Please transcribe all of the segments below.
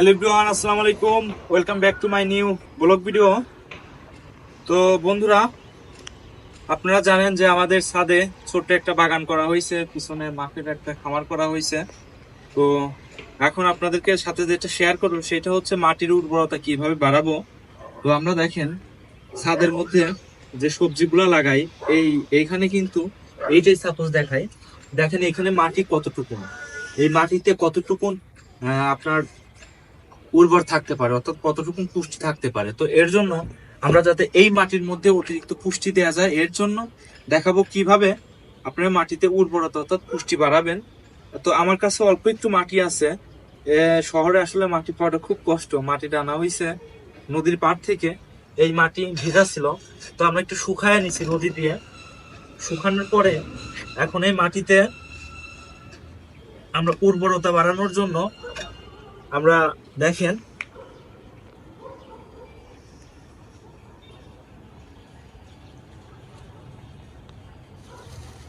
Hello everyone আসসালামু আলাইকুম। Welcome back to my new vlog video তো বন্ধুরা আপনারা জানেন যে আমাদের ছাদে ছোট্ট একটা বাগান করা হয়েছে পিছনে মাটির একটা খামার করা হয়েছে। তো এখন আপনাদেরকে সাথে যেটা শেয়ার করব সেটা হচ্ছে মাটির উর্বরতা কীভাবে বাড়াবো। তো আমরা দেখেন ছাদের মধ্যে যে সবজিগুলো লাগাই এই এইখানে কিন্তু এইটাই সাপোজ দেখাই। দেখেন এখানে মাটি কতটুকু এই মাটিতে কতটুকু আহ, আপনার উর্বর থাকতে পারে, অর্থাৎ কতটুকু পুষ্টি থাকতে পারে। তো এর জন্য আমরা যাতে এই মাটির মধ্যে অতিরিক্ত পুষ্টি দেওয়া যায়, এর জন্য দেখাবো কীভাবে আপনার মাটিতে উর্বরতা, অর্থাৎ পুষ্টি বাড়াবেন। তো আমার কাছে অল্প একটু মাটি আছে। শহরে আসলে মাটি পাওয়াটা খুব কষ্ট। মাটিটা আনা হয়েছে নদীর পাড় থেকে। এই মাটি ভেজা ছিল। তো আমরা একটু শুকায় নিছি নদী দিয়ে। শুকানোর পরে এখন এই মাটিতে আমরা উর্বরতা বাড়ানোর জন্য আমরা দেখেন।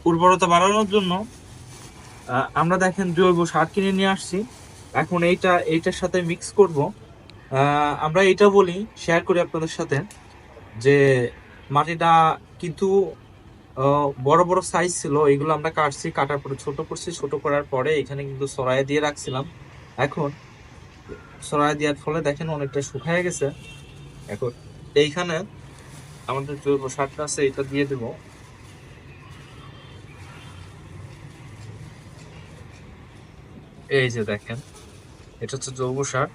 উর্বরতা বাড়ানোর জন্য আমরা দেখেন জৈব সার কিনে নিয়ে আসছি। এখন এইটা, এইটার সাথে মিক্স করব। আমরা এটা বলি শেয়ার করি আপনাদের সাথে, যে মাটিটা কিন্তু বড় বড় সাইজ ছিল, এগুলো আমরা কাটছি, কাটার পরে ছোট করছি, ছোট করার পরে এখানে কিন্তু সরাই দিয়ে রাখছিলাম। এখন সরাই দেওয়ার ফলে দেখেন অনেকটা শুকায় গেছে। এখন এইখানে আমাদের জৈব সারটা আছে, এটা দিয়ে দেবো। এই যে দেখেন, এটা হচ্ছে জৈব সার।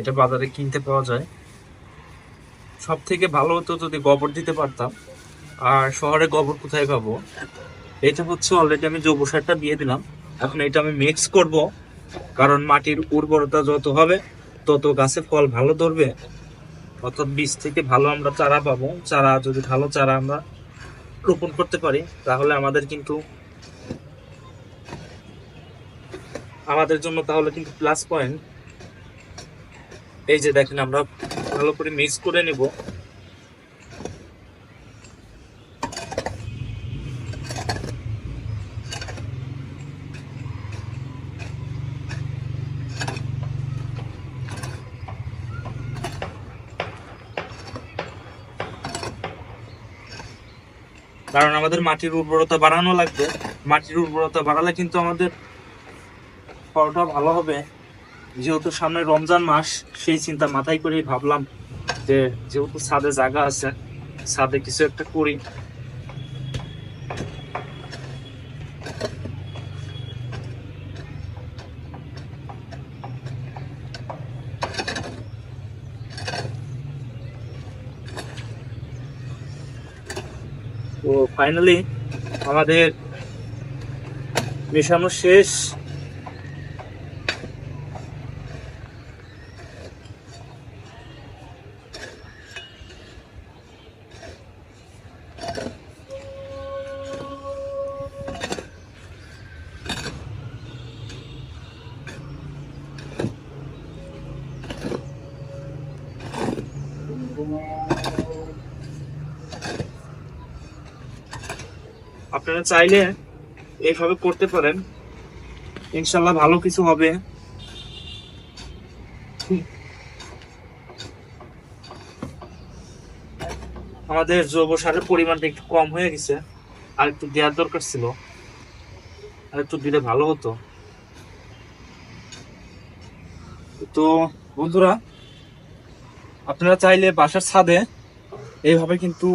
এটা বাজারে কিনতে পাওয়া যায়। সব থেকে ভালো হতো যদি গোবর দিতে পারতাম। আর শহরে গোবর কোথায় পাবো? এটা হচ্ছে অলরেডি আমি জৈব সারটা দিয়ে দিলাম। এখন এটা আমি মিক্স করব। কারণ মাটির উর্বরতা যত হবে, তত গাছে ফল ভালো ধরবে। অর্থাৎ বীজ থেকে ভালো আমরা চারা পাবো। চারা, যদি ভালো চারা আমরা রোপণ করতে পারি, তাহলে আমাদের কিন্তু আমাদের জন্য তাহলে কিন্তু প্লাস পয়েন্ট এই যে দেখেন, আমরা ভালো করে মিক্স করে নিব। কারণ আমাদের মাটির উর্বরতা বাড়ানো লাগবে। মাটির উর্বরতা বাড়ালে কিন্তু আমাদের ফলটা ভালো হবে। যেহেতু সামনে রমজান মাস, সেই চিন্তা মাথায় করেই ভাবলাম যে যেহেতু ছাদে জায়গা আছে, ছাদে কিছু একটা করি। তো ফাইনালি আমাদের মেশানো শেষ। আপনারা চাইলে এইভাবে করতে পারেন। ইনশাল্লাহ ভালো কিছু হবে। আমাদের জৈব সারের পরিমাণটা একটু কম হয়ে গেছে। আর একটু দেওয়ার দরকার ছিল। আর একটু দিলে ভালো হতো। তো বন্ধুরা, আপনারা চাইলে বাসার ছাদে এইভাবে কিন্তু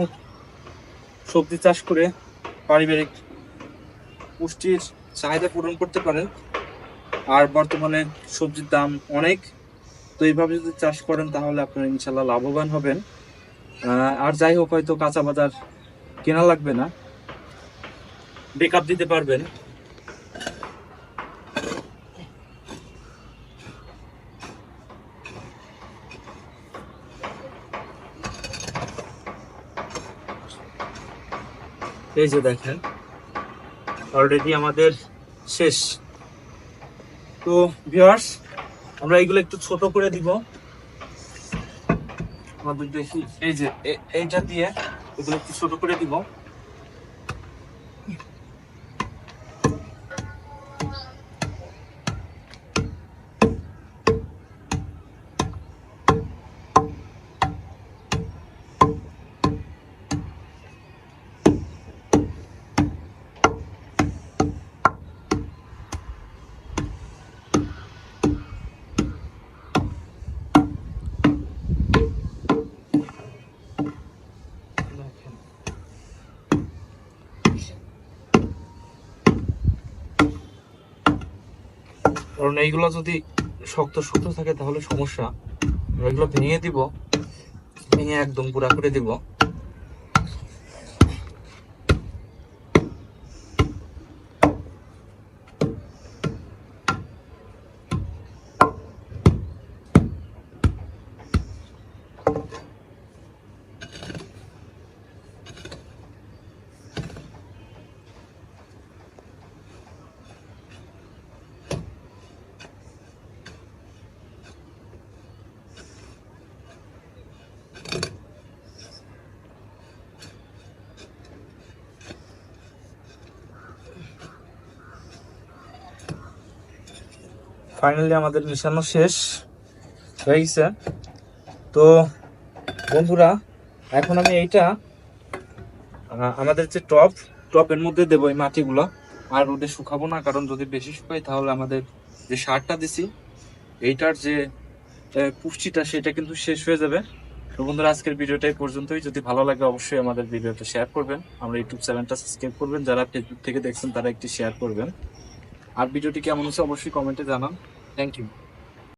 সবজি চাষ করে পারিবারিক পুষ্টির চাহিদা পূরণ করতে পারেন আর বর্তমানে সবজির দাম অনেক। তো এইভাবে যদি চাষ করেন, তাহলে আপনারা ইনশাল্লাহ লাভবান হবেন। আর যাই হোক, হয়তো কাঁচা বাজার কেনা লাগবে না। বেকআপ দিতে পারবেন। এই যে দেখেন অলরেডি আমাদের শেষ। তো ভিউয়ার্স আমরা এইগুলো একটু ছোট করে দিব। আমাদের দেখি, এই যে এইটা দিয়ে এগুলো একটু ছোট করে দিব। কারণ এইগুলো যদি শক্ত শক্ত থাকে তাহলে সমস্যা। এগুলো ভেঙে দিব ভেঙে একদম পুরা করে দিব। ফাইনালি আমাদের মিশানো শেষ হয়ে গেছে। তো বন্ধুরা, এখন আমি এইটা আমাদের যে টপ টপের মধ্যে দেবো এই মাটিগুলো। আর রোদে শুকাবো না, কারণ যদি বেশি শুকাই তাহলে আমাদের যে সারটা দিছি, এইটার যে পুষ্টিটা সেটা কিন্তু শেষ হয়ে যাবে। তো বন্ধুরা, আজকের ভিডিওটা এই পর্যন্তই। যদি ভালো লাগে অবশ্যই আমাদের ভিডিওটা শেয়ার করবেন। আমরা ইউটিউব চ্যানেলটা সাবস্ক্রাইব করবেন। যারা ফেসবুক থেকে দেখছেন, তারা একটি শেয়ার করবেন। আর ভিডিওটি কেমন হচ্ছে অবশ্যই কমেন্টে জানান। Thank you.